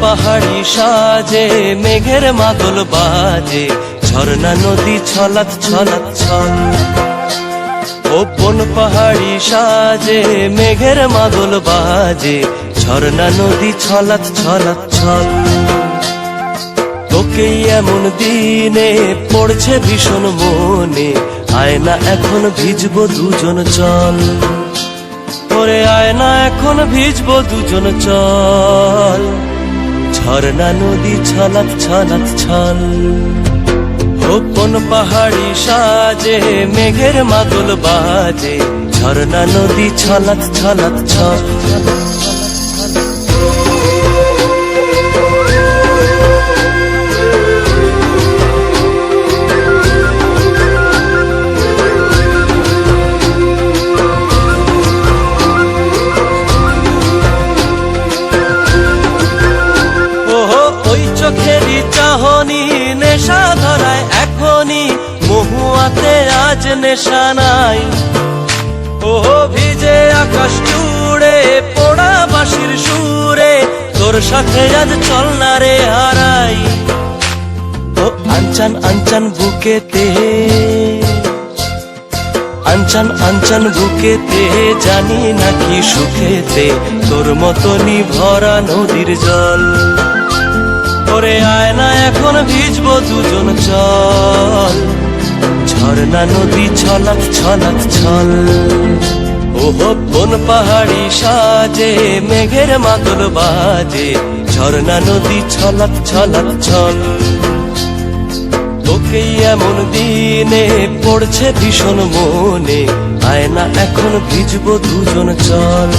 পাহাড়ি সাজে, মেঘের মাদল বাজে, ঝর্ণা নদী ছলাত ছলাত ছল। ও বন পাহাড়ি সাজে, মেঘের মাদল বাজে, ঝর্ণা নদী ছলাত ছলাত ছল। তোকেই এমন দিনে পড়ছে ভীষণ মনে, আয়না এখন ভিজবো দুজন চল। ওরে আয়না এখন ভিজবো দুজন চল। ঝর্ণা নদী ছলাত ছলাত ছল। কোন পাহাড়ি সাজে, মেঘের মাদল বাজে। ঝর্ণা নদী ছলাত ছলাত ছল। আজ নেশা নাই। ওহো, ভিজে আকাশ জুড়ে, পোড়া বাঁশির সুরে, তোর সাথে আজ চল না রে হারাই। ও, আনচান আনচান বুকেতে, আনচান আনচান বুকেতে, জানি নাকি সুখেতে, তোর মতনই ভরা নদীর জল। ওরে আয়না এখন ভিজবো দুজন চল। ঝর্ণা নদী ছলাক ছলাক ছল। ওহো, বন পাহাড়ি সাজে, মেঘের মাদল বাজে, ঝর্ণা নদী ছলাক ছলাক ছল। তোকেই এমন দিনে পড়ছে ভীষণ মনে, আয়না এখন ভিজবো দুজন চল।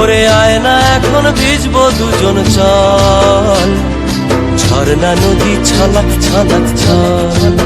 ওরে আয়না এখন ভিজবো দুজন চল। ঝর্ণা নদী ছলাক ছলাক ছল।